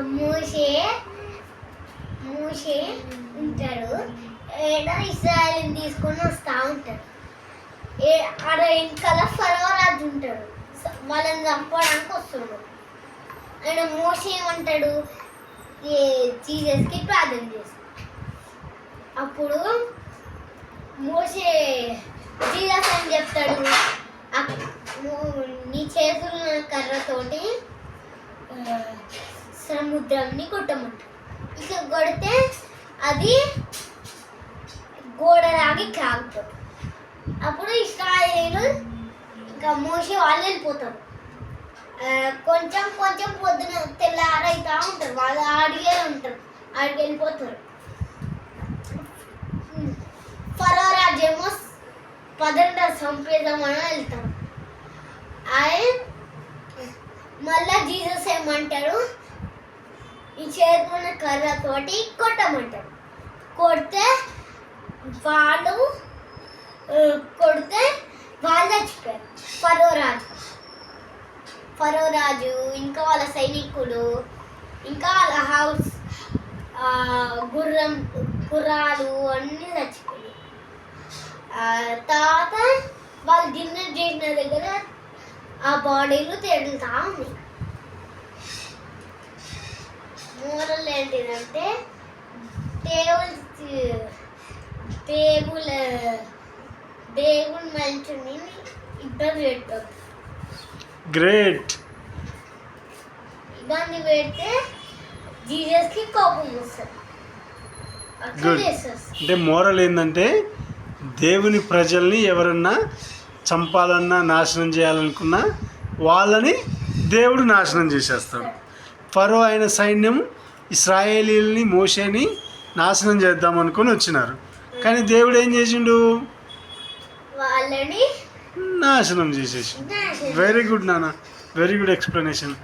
మూసే మూసే ఉంటాడు. ఏదో ఇస్రాయల్ని తీసుకొని వస్తూ ఉంటాడు. ఏ ఆడ వెనకాల ఫరోరాజు ఉంటాడు. వాళ్ళని చంపడానికి వస్తున్నాడు. ఆయన మోసే ఏమంటాడు? ఏ జీజస్కి ప్రార్థన చేస్తాడు. అప్పుడు మోసే జీజస్ అని చెప్తాడు? నీ చేతుల కర్రతోటి సముద్రంని సముద్రాన్ని ఇక కొడితే అది గోడలాగి కాగిపోతుంది అప్పుడు ఇస్రాయేలు ఇంకా మోసే వాళ్ళు వెళ్ళిపోతారు. కొంచెం కొంచెం పొద్దున తెల్లారైతా ఉంటారు. వాళ్ళు ఆడిగే ఉంటారు. ఆడికి వెళ్ళిపోతారు. ఫరో రాజ్యము పదండ సంపేదమని వెళ్తారు. ఆయన మళ్ళా జీసస్ ఏమంటారు ఈ చేతున్న కర్రతోటి కొట్టమంటారు కొడితే వాళ్ళు కొడితే వాళ్ళు చచ్చిపోయారు. ఫరో ఫరోరాజు ఇంకా వాళ్ళ సైనికులు ఇంకా వాళ్ళ హౌస్ గుర్రం గుర్రాలు అన్నీ చచ్చిపోయాయి. తర్వాత వాళ్ళు డిన్నర్ చేసిన దగ్గర ఆ బాడీలు తేలుతా ఉన్నాయి. మోరల్ ఏంటిదంటే టేబుల్ టేబుల్ దేవుని మనుషుని ఇబ్బంది పెట్టదు గ్రేట్ ఇబ్బంది పెడితే జీసస్కి కోపం వస్తుంది. చేసేస్తారు అంటే మోరల్ ఏంటంటే దేవుని ప్రజల్ని ఎవరన్నా చంపాలన్నా నాశనం చేయాలనుకున్నా వాళ్ళని దేవుడు నాశనం చేసేస్తాడు. ఫరో అయిన సైన్యం ఇస్రాయేలీల్ని మోషేని నాశనం చేద్దాం అనుకొని వచ్చినారు. కానీ దేవుడు ఏం చేసిండు? నాశనం చేసేసి వెరీ గుడ్ నాన్న. Very good explanation